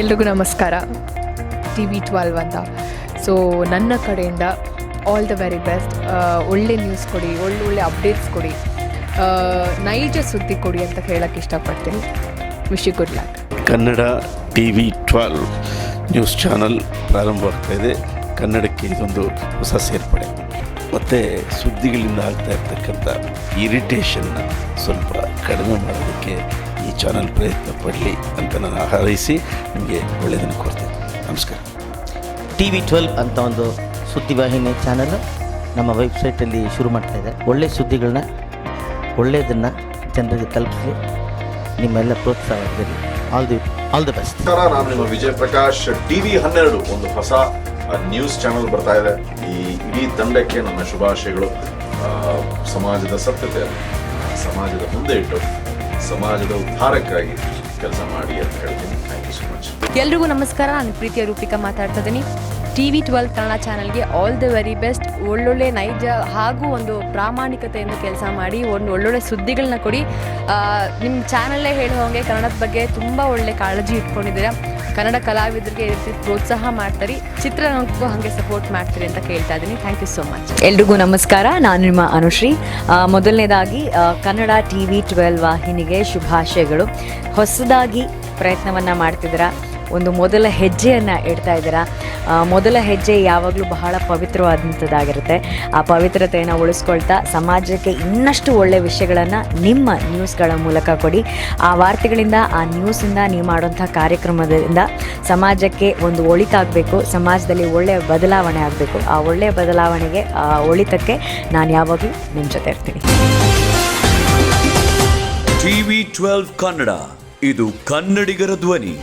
ಎಲ್ರಿಗೂ ನಮಸ್ಕಾರ. T V twelve ಅಂತ. ಸೊ ನನ್ನ ಕಡೆಯಿಂದ ಆಲ್ ದ ವೆರಿ ಬೆಸ್ಟ್ ಒಳ್ಳೆ ನ್ಯೂಸ್ ಕೊಡಿ ಒಳ್ಳೊಳ್ಳೆ ಅಪ್ಡೇಟ್ಸ್ ಕೊಡಿ. ನೈಜ ಸುದ್ದಿ ಕೊಡಿ ಅಂತ ಹೇಳಕ್ಕೆ ಇಷ್ಟಪಡ್ತೀನಿ. Wish you good luck Kannada T V twelve news channel ಪ್ರಾರಂಭವಾಗ್ತಾ ಇದೆ. ಕನ್ನಡಕ್ಕೆ ಇದೊಂದು ಹೊಸ ಸೇರ್ಪಡೆ. ಮತ್ತು ಸುದ್ದಿಗಳಿಂದ ಆಗ್ತಾ ಇರ್ತಕ್ಕಂಥ ಇರಿಟೇಷನ್ನ ಸ್ವಲ್ಪ ಕಡಿಮೆ ಮಾಡೋದಕ್ಕೆ ಈ ಚಾನಲ್ ಪ್ರಯತ್ನ ಪಡಲಿ ಅಂತ ನಾನು ಹಾರೈಸಿ ನಿಮಗೆ ಒಳ್ಳೆಯದನ್ನು ಕೊಡ್ತೇನೆ. ನಮಸ್ಕಾರ. ಟಿ ವಿ ಟ್ವೆಲ್ವ್ ಅಂತ ಒಂದು ಸುದ್ದಿವಾಹಿನಿ ಚಾನಲ್ ನಮ್ಮ ವೆಬ್ಸೈಟಲ್ಲಿ ಶುರು ಮಾಡ್ತಾ ಇದೆ. ಒಳ್ಳೆಯ ಸುದ್ದಿಗಳನ್ನ ಒಳ್ಳೆಯದನ್ನು ಜನರಿಗೆ ತಲುಪಿಸಿ ನಿಮ್ಮೆಲ್ಲ ಪ್ರೋತ್ಸಾಹ ಇರಲಿ all the all the best ನಮಸ್ಕಾರ ನಾನು ನಿಮ್ಮ ವಿಜಯ್ ಪ್ರಕಾಶ್ ಟಿ ವಿ ಹನ್ನೆರಡು ಒಂದು ಹೊಸ ನ್ಯೂಸ್ ಚಾನಲ್ ಬರ್ತಾ ಇದೆ. ಈ ಇಡೀ ತಂಡಕ್ಕೆ ನನ್ನ ಶುಭಾಶಯಗಳು. ಆ, ಸಮಾಜದ ಸತ್ಯತೆ ಸಮಾಜದ ಮುಂದೆ ಇಟ್ಟು ಸಮಾಜದ ಉದ್ಧಾರಕ್ಕಾಗಿ ಕೆಲಸ ಮಾಡಿ ಅಂತ ಹೇಳ್ತೀನಿ. ಥ್ಯಾಂಕ್ ಯು ಸೊ ಮಚ್ ಎಲ್ರಿಗೂ ನಮಸ್ಕಾರ. ನಾನು ಪ್ರೀತಿಯ ರೂಪಿಕಾ ಮಾತಾಡ್ತಾ ಇದ್ದೀನಿ. ಟಿ ವಿ ಟ್ವೆಲ್ ಕನ್ನಡ ಚಾನಲ್ಗೆ ಆಲ್ ದ ವೆರಿ ಬೆಸ್ಟ್ ಒಳ್ಳೊಳ್ಳೆ ನೈಜ ಹಾಗೂ ಒಂದು ಪ್ರಾಮಾಣಿಕತೆಯಿಂದ ಕೆಲಸ ಮಾಡಿ, ಒಂದು ಒಳ್ಳೊಳ್ಳೆ ಸುದ್ದಿಗಳನ್ನ ಕೊಡಿ. ನಿಮ್ಮ ಚಾನಲ್ಲೇ ಹೇಳುವಂಗೆ ಕನ್ನಡದ ಬಗ್ಗೆ ತುಂಬ ಒಳ್ಳೆ ಕಾಳಜಿ ಇಟ್ಕೊಂಡಿದ್ದೀರಾ. ಕನ್ನಡ ಕಲಾವಿದರಿಗೆ ರೀತಿ ಪ್ರೋತ್ಸಾಹ ಮಾಡ್ತಾರೆ. ಚಿತ್ರರಂಗಕ್ಕೂ ಹಾಗೆ ಸಪೋರ್ಟ್ ಮಾಡ್ತೀರಿ ಅಂತ ಕೇಳ್ತಾ ಇದ್ದೀನಿ. ಥ್ಯಾಂಕ್ ಯು ಸೋ ಮಚ್ ಎಲ್ರಿಗೂ ನಮಸ್ಕಾರ. ನಾನು ನಿಮ್ಮ ಅನುಶ್ರೀ. ಮೊದಲನೇದಾಗಿ ಕನ್ನಡ ಟಿ ವಿ ಟ್ವೆಲ್ ವಾಹಿನಿಗೆ ಶುಭಾಶಯಗಳು. ಹೊಸದಾಗಿ ಪ್ರಯತ್ನವನ್ನು ಮಾಡ್ತಿದ್ದೀರಾ? ಒಂದು ಮೊದಲ ಹೆಜ್ಜೆಯನ್ನು ಇಡ್ತಾ ಇದ್ದೀರಾ? ಮೊದಲ ಹೆಜ್ಜೆ ಯಾವಾಗಲೂ ಬಹಳ ಪವಿತ್ರವಾದಂಥದ್ದಾಗಿರುತ್ತೆ. ಆ ಪವಿತ್ರತೆಯನ್ನು ಉಳಿಸ್ಕೊಳ್ತಾ ಸಮಾಜಕ್ಕೆ ಇನ್ನಷ್ಟು ಒಳ್ಳೆಯ ವಿಷಯಗಳನ್ನು ನಿಮ್ಮ ನ್ಯೂಸ್ಗಳ ಮೂಲಕ ಕೊಡಿ. ಆ ವಾರ್ತೆಗಳಿಂದ, ಆ ನ್ಯೂಸಿಂದ ನೀವು ಮಾಡುವಂಥ ಕಾರ್ಯಕ್ರಮದಿಂದ ಸಮಾಜಕ್ಕೆ ಒಂದು ಒಳಿತಾಗಬೇಕು, ಸಮಾಜದಲ್ಲಿ ಒಳ್ಳೆಯ ಬದಲಾವಣೆ ಆಗಬೇಕು. ಆ ಒಳ್ಳೆಯ ಬದಲಾವಣೆಗೆ, ಆ ಒಳಿತಕ್ಕೆ ನಾನು ಯಾವಾಗಲೂ ನಿಮ್ಮ ಜೊತೆ ಇರ್ತೀನಿ. TV twelve Kannada. ಇದು ಕನ್ನಡಿಗರ ಧ್ವನಿ.